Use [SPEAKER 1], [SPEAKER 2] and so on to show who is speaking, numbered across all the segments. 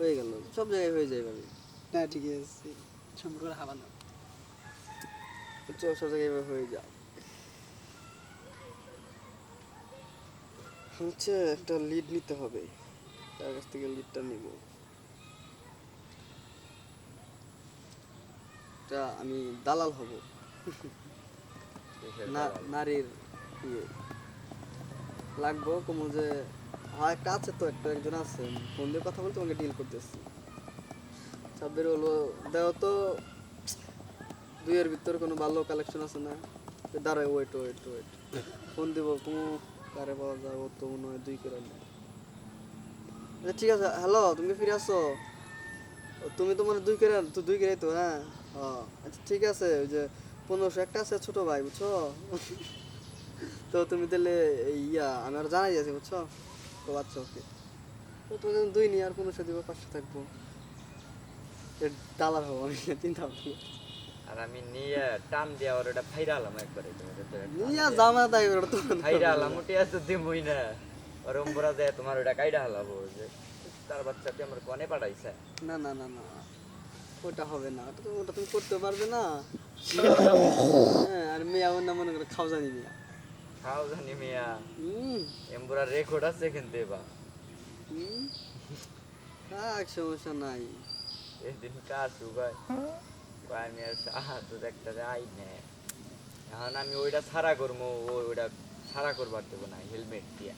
[SPEAKER 1] হয়ে গেল সব জায়গায় হয়ে যায়
[SPEAKER 2] না ঠিক আছে। সম্পর্ক হাবা না
[SPEAKER 1] সব জায়গায় এভাবে হয়ে যায়। হচ্ছে একটা লিড নিতে হবে। তার কাছ থেকে লিডটা নিব। তা আমি দালাল হব। নারীর ইয়ে। লাগবো কমু যে হ্যাঁ একটা আছে তো, একটা একজন আছে। ফোন দিয়ে কথা বলতে তোমাকে ডিল করতেছি। সাব্বির তো, দুইয়ের ভিতরে কোনো ভালো কালেকশন আছে না? ওয়েট ওয়েট ওয়েট ফোন দিব কারে পাওয়া ও তো মনে হয় দুই করে আচ্ছা ঠিক আছে হ্যালো তুমি ফিরে আসো। তুমি তো মানে দুই করে তো দুই করে তো হ্যাঁ? আচ্ছা ঠিক আছে, ওই যে পনেরোশো একটা আছে, ছোট ভাই, বুঝছ? তো তুমি তাহলে ইয়া, আমি আর জানাই আছি বুঝছ? তো আচ্ছা ওকে। তো যখন দুই নিয়ে আর পনেরোশো দিব পাঁচশো থাকব। ডালার হব আমি চিন্তা ভাবছি
[SPEAKER 3] আর আমি নিয়ে টান দিয়া ফাইরালাম একবারে
[SPEAKER 1] নিয়া জামা তাই ওটা তো।
[SPEAKER 3] ফাইরালাম ওটি দিমই না। আর যায় তোমার ওটা কাইডা হালাবো যে তার বাচ্চাকে আমার কনে পাঠাইছে।
[SPEAKER 1] না না না না ওটা হবে না ওটা তুমি করতে পারবে না। হ্যাঁ আর মেয়ে আমার না মনে করে খাও জানি মিয়া
[SPEAKER 3] খাও জানি মিয়া
[SPEAKER 1] হুম
[SPEAKER 3] রেকর্ড আছে কিন্তু এবার।
[SPEAKER 1] থাক সমস্যা নাই?
[SPEAKER 3] এদিন কাজ কয় আমি আর সাহায্য একটা আই নে। এখন আমি ওইটা ছাড়া করব ও ওইটা ছাড়া করবার দেবো না হেলমেট দিয়া।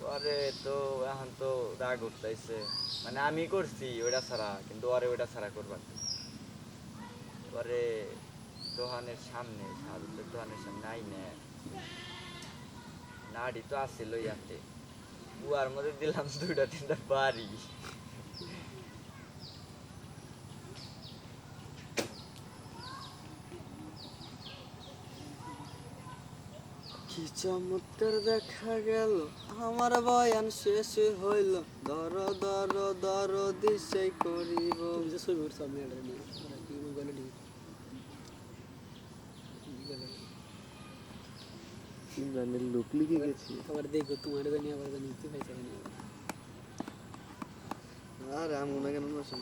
[SPEAKER 3] পরে তো এখন তো রাগ উঠতেছে মানে আমি করছি ওইটা ছাড়া কিন্তু ওরে ওইটা ছাড়া করবার। পরে দোকানের সামনে সাহায্যের দোকানের সামনে আই নে। নাড়ি তো আসছিল ইয়াতে বুয়ার মধ্যে দিলাম দুইটা তিনটা বাড়ি।
[SPEAKER 1] কি চমৎকার দেখা গেল আমার বয়ান শেষ হইল। দর দর দর দিশে করিব।
[SPEAKER 2] যে ছবি উঠছো আমি কি
[SPEAKER 1] জানি লোক লিখে গেছি।
[SPEAKER 2] আবার দেখো তোমার জানি আবার জানি ভাই
[SPEAKER 1] আর আমি মনে কেন নষ্ট